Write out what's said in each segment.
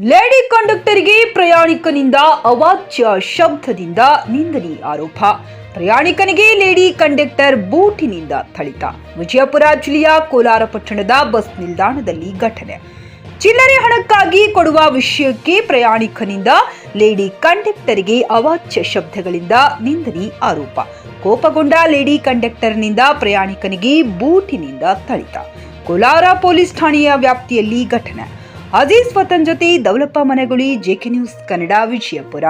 Lady ಕಂಡಕ್ಟರ್ಗೆ ಪ್ರಯಾಣಿಕನಿಂದ ಅವಾಚ್ಯ ಶಬ್ದದಿಂದ ನಿಂದನೆ ಆರೋಪ. ಪ್ರಯಾಣಿಕನಿಗೆ ಲೇಡಿ ಕಂಡಕ್ಟರ್ ಬೂಟಿನಿಂದ ಥಳಿತ. ವಿಜಯಪುರ ಜಿಲ್ಲೆಯ ಕೋಲಾರ ಪಟ್ಟಣದ ಬಸ್ ನಿಲ್ದಾಣದಲ್ಲಿ ಘಟನೆ. ಚಿಲ್ಲರೆ ಹಣಕ್ಕಾಗಿ ಕೊಡುವ ವಿಷಯಕ್ಕೆ ಪ್ರಯಾಣಿಕನಿಂದ ಲೇಡಿ ಕಂಡಕ್ಟರ್ಗೆ ಅವಾಚ್ಯ ಶಬ್ದಗಳಿಂದ ನಿಂದನೆ ಆರೋಪ. ಕೋಪಗೊಂಡ ಲೇಡಿ ಕಂಡಕ್ಟರ್ನಿಂದ ಪ್ರಯಾಣಿಕನಿಗೆ ಬೂಟಿನಿಂದ ಥಳಿತ. ಕೋಲಾರ ಪೊಲೀಸ್ ಠಾಣೆಯ ವ್ಯಾಪ್ತಿಯಲ್ಲಿ ಘಟನೆ. ಅಜೀಜ್ ಪತನ್ ಜೊತೆ ದೌಲಪ್ಪ ಮನೆಗುಳಿ ಜೆಕೆ ನ್ಯೂಸ್ ಕನ್ನಡ ವಿಜಯಪುರ?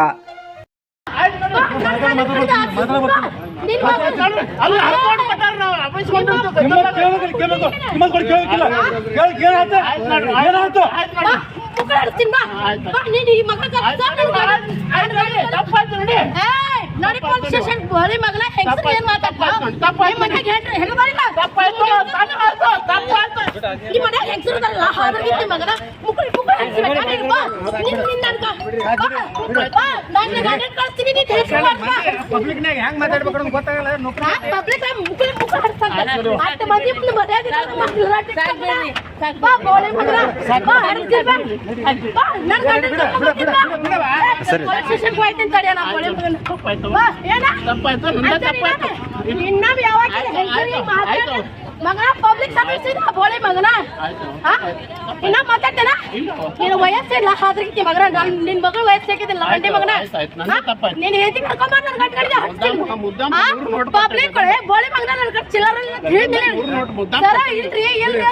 ತಪ್ಪಾಯ್ತು ನೋಡಿ ನೋಡಿ ಪೊಲೀಸ್ ಸ್ಟೇಷನ್ ಬರೀ ಮಗನ ಹೆಂಗಸರು ಏನ್ ಮಾತಾಡ್ತಾ ತಪ್ಪಾಯ್ತು. ಹೆಣ್ಮರಿಲ್ಲ ತಪ್ಪಾಯ್ತು ತಪ್ಪಾಯ್ತು ತಪ್ಪಾಯ್ತು ನಿಮ್ಮ ಮನೆ ಹೆಂಗಸರದಲ್ಲ ಹಾದ್ರಿಗೆ ಮಗನ ಮುಕ್ಕಳಿ ಮುಕ್ಕಳಿ ಹೆಂಗಸರ ಕಾಲಿಗೆ ಬಾ ನಿನ್ ನಿನ್ ಅನ್ಕ ಬಾ ನಾನು ಗಾಡಿ ಕಳಿಸ್ತೀನಿ ನೀನ್ ಹೇಳ್ಕೊಂಡು ಬಾ ಪಬ್ಲಿಕ್ನಾಗ ಹೆಂಗ್ ಮಾತಾಡ್ಬೇಕು ಅಂತ ಗೊತ್ತಾಗಲ್ಲ ನೌಕರಿ ಪಬ್ಲಿಕ್ ಮುಕ್ಕಳಿ ಮುಕ್ಕಳಿ ಹಡ್ಸಂತ ಅಷ್ಟ ಮಂದಿ ಮುಂದೆ ಮರ್ಯಾದೆ ಬಾ ಬೋಳೆ ಮಗನ ಬಾ ಹಡ್ಸ್ತೀನಿ ಬಾ. ಬಾ ನನ್ನ ಗಾಡಿ ಪೊಲೀಸ್ ಸ್ಟೇಷನ್ ಹೋಯ್ತೀನಿ ತಡಿಯ ನಾ ಬೋಳೆ ಮಗನ ಬಾ ಏನ? ತಪ್ಪಾಯ್ತು ನಿಂದ ತಪ್ಪಾಯ್ತು. ಇನ್ನೊಮ್ಮೆ ಯಾವಾಗ ಹೆಂಗಸರಿಗೆ ಮಾತಾಡ ಮಗನ ಪಬ್ಲಿಕ್ ಸರ್ವಿಸ್ ಇದೆ ಬೋಳಿ ಮಗನ? ಹಾ? ಇನ್ನ ಮಾತಾಡ್ತೇನ ನೀನು ವಯಸ್ಸಿಲ್ಲ ಹಾದ್ರಿಗೆ ಮಗನ ನಾನ್ ನಿನ್ ಮಗಳು ವಯಸ್ಸಾಗಿದ್ದಿಲ್ಲ ಗಂಟೆ ಮಗನ ಆಯ್ತು, ಆಯ್ತು, ನಂದೇ ತಪ್ಪಾಯ್ತು. ನೀನ್ ಹೇಳ್ತಿ ಕರ್ಕೊಂಬಂದ್ ನನ್ ಗಂಟೆ ಪಬ್ಲಿಕ್ ಕಡೆ ಬೋಳಿ ಮಗನ ನನ್ ಕಡೆ ಚಿಲ್ಲರ ಸರ ಇಲ್ರಿ ಇಲ್ರಿ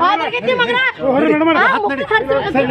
ಹಾದ್ರಿಗೆ ಮಗನ ಹಾ, ಮುಖ ಹರ್ಸ್ಬೇಕು.